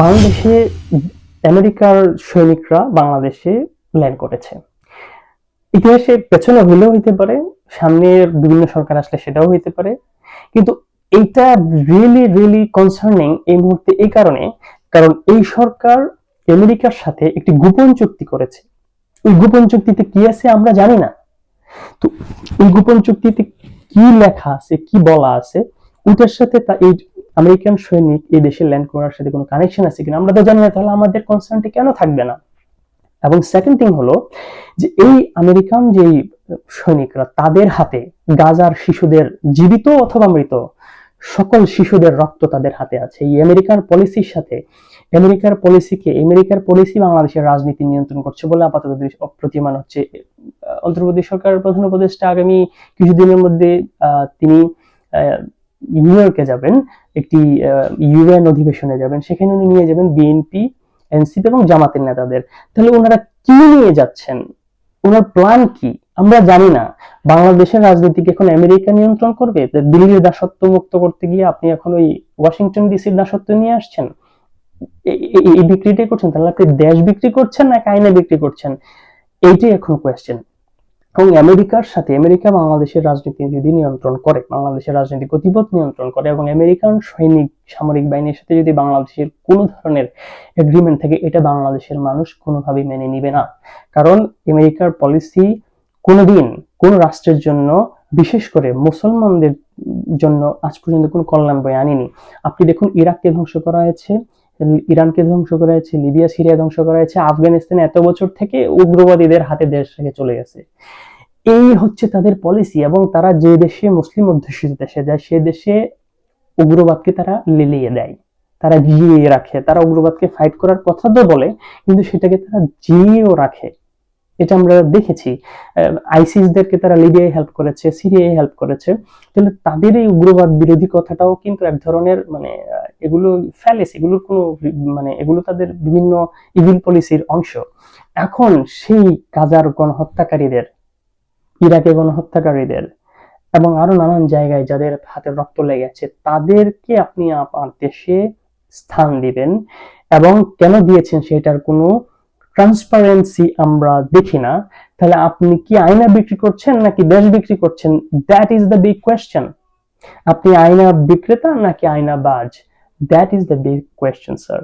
বাংলাদেশে আমেরিকার সৈনিকরা বাংলাদেশে ল্যান্ড করেছে। ইতিহাসে পেছনে হইলেও হইতে পারে সামনের বিভিন্ন সরকার আসলে সেটাও হইতে পারে। কিন্তু এইটা রিয়েলি রিয়েলি কনসার্নিং এই মুহূর্তে এই কারণে, কারণ এই সরকার আমেরিকার সাথে একটি গোপন চুক্তি করেছে। ওই গোপন চুক্তিতে কি আছে আমরা জানি না। তো ওই গোপন চুক্তিতে কি লেখা আছে, কি বলা আছে, ওইটার সাথে তা এই আমেরিকান সৈনিক এই দেশে ল্যান্ড করার সাথে কোনো কানেকশন আছে কিনা, আমরা তো জানি না, তাহলে আমাদের কনসার্নটি কেন থাকবে না? এবং সেকেন্ড থিং হলো যে এই আমেরিকান যে সৈনিকরা, তাদের হাতে গাজার শিশুদের, জীবিত অথবা মৃত, সকল শিশুদের রক্ত তাদের হাতে আছে। এই আমেরিকার পলিসির সাথে, আমেরিকার পলিসিকে আমেরিকার পলিসি বাংলাদেশের রাজনীতি নিয়ন্ত্রণ করছে বলে আপাতত প্রতীয়মান হচ্ছে অন্তর্বর্তী সরকারের প্রধান উপদেষ্টা আগামী কিছুদিনের মধ্যে তিনি নিউ ইয়র্কে যাবেন, একটি ইউএন অধিবেশনে যাবেন, সেখানে উনি নিয়ে যাবেন বিএনপি এনসিপি এবং জামাতের নেতাদের। তাহলে ওনারা কি নিয়ে যাচ্ছেন? ওনার প্ল্যান কি? আমরা জানি না। বাংলাদেশের রাজনীতিকে এখন আমেরিকা নিয়ন্ত্রণ করবে? দিল্লির দাসত্ব মুক্ত করতে গিয়ে আপনি এখন ওই ওয়াশিংটন ডিসির দাসত্ব নিয়ে আসছেন? এই- বিক্রিটাই করছেন? তাহলে আপনি দেশ বিক্রি করছেন না আইনে বিক্রি করছেন? এইটাই এখন কোয়েশ্চেন এবং আমেরিকার সাথে আমেরিকা বাংলাদেশের রাজনীতি যদি নিয়ন্ত্রণ করে, বাংলাদেশের রাজনীতি গতিপথ নিয়ন্ত্রণ করে এবং আমেরিকান সৈনিক, সামরিক বাহিনীর সাথে যদি বাংলাদেশের কোনো ধরনের এগ্রিমেন্ট থাকে, এটা বাংলাদেশের মানুষ কোনোভাবেই মেনে নিবে না। কারণ আমেরিকার পলিসি কোনোদিন কোন রাষ্ট্রের জন্য, বিশেষ করে মুসলমানদের জন্য আজ পর্যন্ত কোনো কল্যাণ বয়ে আনেনি। আপনি দেখুন, ইরাককে ধ্বংস করা হয়েছে ইরানকে ধ্বংস করা হয়েছে লিবিয়া সিরিয়া ধ্বংস করা হয়েছে আফগানিস্তান এত বছর থেকে উগ্রবাদীদের হাতে দেশ থেকে চলে গেছে। এই হচ্ছে তাদের পলিসি এবং তারা যে দেশে মুসলিম অধ্যুষিত দেশে যায়, সে দেশে উগ্রবাদকে তারা লেলিয়ে দেয়। তারা জিয়ে রাখে, তারা উগ্রবাদকে ফাইট করার কথা তো বলে, কিন্তু সেটাকে তারা জিয়েও রাখে। এটা আমরা দেখেছি আইসিসদেরকে তারা লিবিয়ায় হেল্প করেছে সিরিয়ায় হেল্প করেছে। তাহলে তাদের এই উগ্রবাদ বিরোধী কথাটাও কিন্তু এক ধরনের মানে এগুলো ফ্যালেস এগুলোর কোনো মানে এগুলো তাদের বিভিন্ন ইভিল পলিসির অংশ। এখন সেই গাজার গণহত্যাকারীদের, ইরাকে গণহত্যাকারীদের এবং আরও নানান জায়গায় যাদের হাতে রক্ত লেগেছে, তাদেরকে আপনি আপনার দেশে স্থান দিবেন এবং কেন দিয়েছেন সেটার কোনো ট্রান্সপারেন্সি আমরা দেখি না, তাহলে আপনি কি আয়না বিক্রি করছেন নাকি দেশ বিক্রি করছেন? That is the big question আপনি আয়না বিক্রেতা নাকি আয়না বাজ that is the big question sir